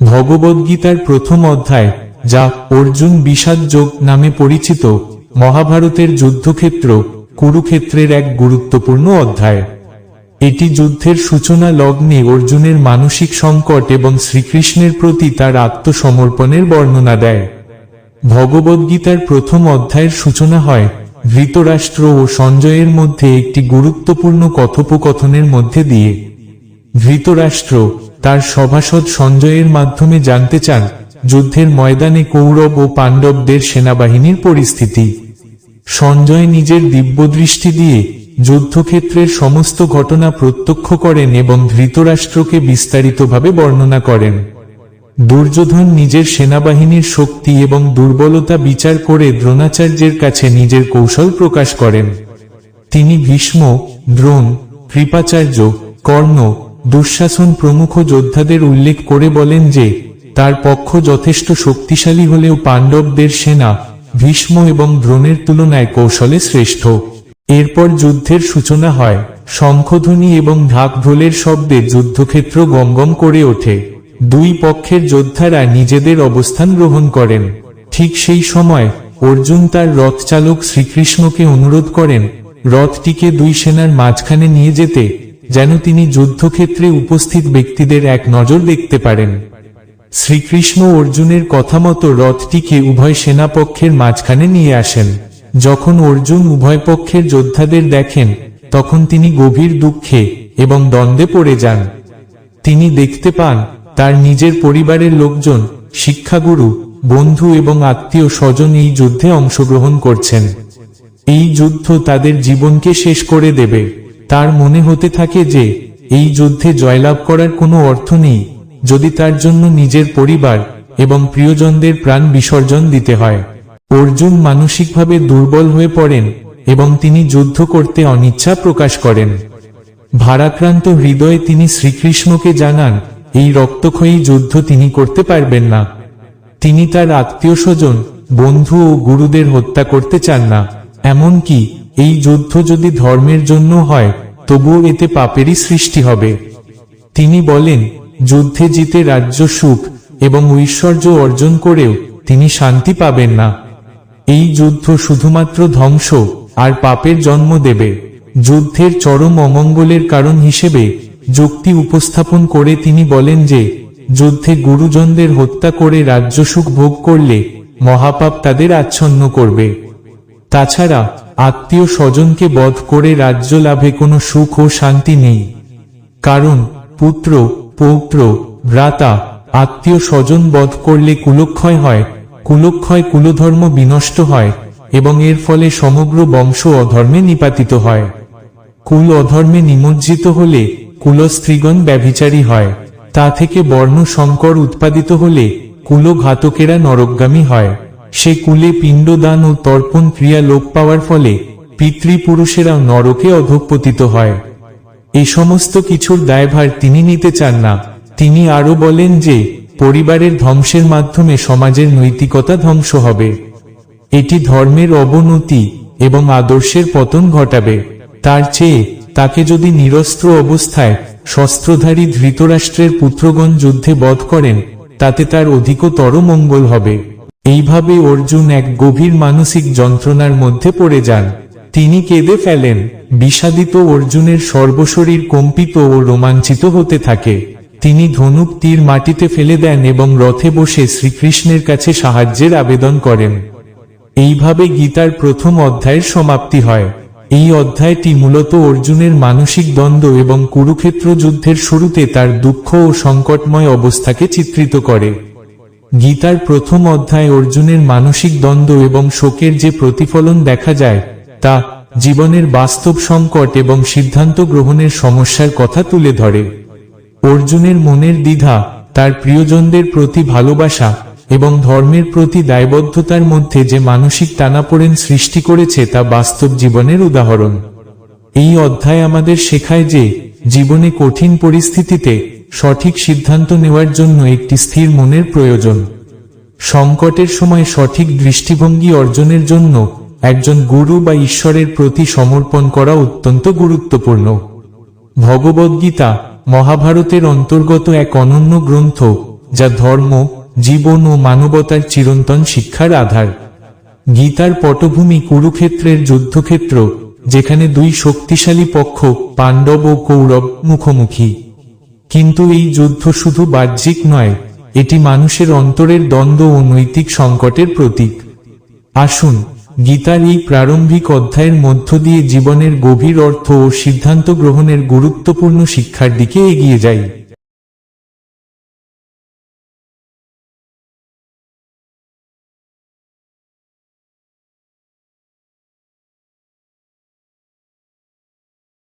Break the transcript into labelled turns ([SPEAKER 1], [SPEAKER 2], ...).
[SPEAKER 1] ভগবদ্গীতার প্রথম অধ্যায়, যা অর্জুন বিষাদ যোগ নামে পরিচিত, মহাভারতের যুদ্ধক্ষেত্র কুরুক্ষেত্রের এক গুরুত্বপূর্ণ অধ্যায়। এটি যুদ্ধের সূচনা লগ্নে অর্জুনের মানসিক সংকট এবং শ্রীকৃষ্ণের প্রতি তার আত্মসমর্পণের বর্ণনা দেয়। ভগবদ্গীতার প্রথম অধ্যায়ের সূচনা হয় ধৃতরাষ্ট্র ও সঞ্জয়ের মধ্যে একটি গুরুত্বপূর্ণ কথোপকথনের মধ্যে দিয়ে। ধৃতরাষ্ট্র তার সভাসদ সঞ্জয়ের মাধ্যমে জানতে চান যুদ্ধের ময়দানে কৌরব ও পাণ্ডবদের সেনাবাহিনীর পরিস্থিতি। সঞ্জয় নিজের দিব্যদৃষ্টি দিয়ে যুদ্ধক্ষেত্রের সমস্ত ঘটনা প্রত্যক্ষ করেন এবং ধৃতরাষ্ট্রকে বিস্তারিতভাবে বর্ণনা করেন। দুর্যোধন নিজের সেনাবাহিনীর শক্তি এবং দুর্বলতা বিচার করে দ্রোণাচার্যের কাছে নিজের কৌশল প্রকাশ করেন। তিনি ভীষ্ম, দ্রোণ, কৃপাচার্য, কর্ণ দুঃশাসন প্রমুখ যোদ্ধাদের উল্লেখ করে বলেন যে, তার পক্ষ যথেষ্ট শক্তিশালী হলেও পাণ্ডবদের সেনা, ভীষ্ম এবং দ্রোণের তুলনায় কৌশলে শ্রেষ্ঠ। এরপর যুদ্ধের সূচনা হয়। শঙ্খধ্বনি এবং ঢাক ঢোলের শব্দে যুদ্ধক্ষেত্র গমগম করে ওঠে। দুই পক্ষের যোদ্ধারা নিজেদের অবস্থান গ্রহণ করেন। ঠিক সেই সময়, অর্জুন তার রথচালক শ্রীকৃষ্ণকে অনুরোধ করেন, রথটিকে দুই সেনার মাঝখানে নিয়ে যেতে। যেন তিনি যুদ্ধক্ষেত্রে উপস্থিত ব্যক্তিদের এক নজর দেখতে পারেন। শ্রীকৃষ্ণ অর্জুনের কথা মতো রথটিকে উভয় সেনাপক্ষের মাঝখানে নিয়ে আসেন। যখন অর্জুন উভয় পক্ষের যোদ্ধাদের দেখেন, তখন তিনি গভীর দুঃখে এবং দ্বন্দ্বে পড়ে যান। তিনি দেখতে পান, তার নিজের পরিবারের লোকজন, শিক্ষাগুরু, বন্ধু এবং আত্মীয় স্বজন এই যুদ্ধে অংশগ্রহণ করছেন। এই যুদ্ধ তাদের জীবনকে শেষ করে দেবে। তার মনে হতে থাকে যে, এই যুদ্ধে জয়লাভ করার কোনো অর্থ নেই, যদি তার জন্য নিজের পরিবার এবং প্রিয়জনদের প্রাণ বিসর্জন দিতে হয়। অর্জুন মানসিকভাবে দুর্বল হয়ে পড়েন এবং তিনি যুদ্ধ করতে অনিচ্ছা প্রকাশ করেন। ভারাক্রান্ত হৃদয়ে তিনি শ্রীকৃষ্ণকে জানান, এই রক্তক্ষয়ী যুদ্ধ তিনি করতে পারবেন না। তিনি তার আত্মীয় স্বজন, বন্ধু ও গুরুদের হত্যা করতে চান না। এমনকি এই যুদ্ধ যদি ধর্মের জন্য হয়, তবুও এতে পাপেরই সৃষ্টি হবে। তিনি বলেন, যুদ্ধে জিতে রাজ্য সুখ এবং ঐশ্বর্য অর্জন করেও তিনি শান্তি পাবেন না। এই যুদ্ধ শুধুমাত্র ধ্বংস আর পাপের জন্ম দেবে। যুদ্ধের চরম অমঙ্গলের কারণ হিসেবে যুক্তি উপস্থাপন করে তিনি বলেন যে, যুদ্ধে গুরুজনদের হত্যা করে রাজ্য সুখ ভোগ করলে মহাপাপ তাদের আচ্ছন্ন করবে। তাছাড়া আত্মীয় স্বজনকে বধ করে রাজ্য লাভে কোনো সুখ ও শান্তি নেই। কারণ পুত্র, পৌত্র, ভ্রাতা, আত্মীয় স্বজন বধ করলে কুলক্ষয় হয়, কুলক্ষয় কুলধর্ম বিনষ্ট হয় এবং এর ফলে সমগ্র বংশ অধর্মে নিপাতিত হয়। কুল অধর্মে নিমজ্জিত হলে কুলস্ত্রীগণ ব্যভিচারী হয়, তা থেকে বর্ণ সংকর উৎপাদিত হলে কুলঘাতকেরা নরকগামী হয়। সে কুলে পিণ্ডদান ও তর্পণ ক্রিয়া লোপ পাওয়ার ফলে পিতৃপুরুষেরা নরকে অধঃপতিত হয়। এ সমস্ত কিছুর দায়ভার তিনি নিতে চান না। তিনি আরও বলেন যে, পরিবারের ধ্বংসের মাধ্যমে সমাজের নৈতিকতা ধ্বংস হবে। এটি ধর্মের অবনতি এবং আদর্শের পতন ঘটাবে। তার চেয়ে, তাকে যদি নিরস্ত্র অবস্থায় শস্ত্রধারী ধৃতরাষ্ট্রের পুত্রগণ যুদ্ধে বধ করেন, তাতে তার অধিকতর মঙ্গল হবে। এইভাবে অর্জুন এক গভীর মানসিক যন্ত্রণার মধ্যে পড়ে যান। তিনি কেঁদে ফেলেন, বিষাদিত অর্জুনের সর্বশরীর কম্পিত ও রোমাঞ্চিত হতে থাকে। তিনি ধনুক তীর মাটিতে ফেলে দেন এবং রথে বসে শ্রীকৃষ্ণের কাছে সাহায্যের আবেদন করেন। এইভাবে গীতার প্রথম অধ্যায়ের সমাপ্তি হয়। এই অধ্যায়টি মূলত অর্জুনের মানসিক দ্বন্দ্ব এবং কুরুক্ষেত্র যুদ্ধের শুরুতে তার দুঃখ ও সংকটময় অবস্থাকে চিত্রিত করে। গীতার প্রথম অধ্যায় অর্জুনের মানসিক দ্বন্দ্ব এবং শোকের যে প্রতিফলন দেখা যায়, তা জীবনের বাস্তব সংকট এবং সিদ্ধান্ত গ্রহণের সমস্যার কথা তুলে ধরে। অর্জুনের মনের দ্বিধা, তার প্রিয়জনদের প্রতি ভালোবাসা এবং ধর্মের প্রতি দায়বদ্ধতার মধ্যে যে মানসিক টানাপোড়েন সৃষ্টি করেছে তা বাস্তব জীবনের উদাহরণ। এই অধ্যায় আমাদের শেখায় যে, জীবনে কঠিন পরিস্থিতিতে সঠিক সিদ্ধান্ত নেওয়ার জন্য একটি স্থির মনের প্রয়োজন। সংকটের সময় সঠিক দৃষ্টিভঙ্গি অর্জনের জন্য একজন গুরু বা ঈশ্বরের প্রতি সমর্পণ করা অত্যন্ত গুরুত্বপূর্ণ। ভগবদ্গীতা মহাভারতের অন্তর্গত এক অনন্য গ্রন্থ, যা ধর্ম, জীবন ও মানবতার চিরন্তন শিক্ষার আধার। গীতার পটভূমি কুরুক্ষেত্রের যুদ্ধক্ষেত্র, যেখানে দুই শক্তিশালী পক্ষ, পাণ্ডব ও কৌরব মুখোমুখি। কিন্তু এই যুদ্ধ শুধু বাহ্যিক নয়, এটি মানুষের অন্তরের দ্বন্দ্ব ও নৈতিক সংকটের প্রতীক। আসুন, গীতার এই প্রারম্ভিক অধ্যায়ের মধ্য দিয়ে জীবনের গভীর অর্থ ও সিদ্ধান্ত গ্রহণের গুরুত্বপূর্ণ শিক্ষার দিকে এগিয়ে যাই।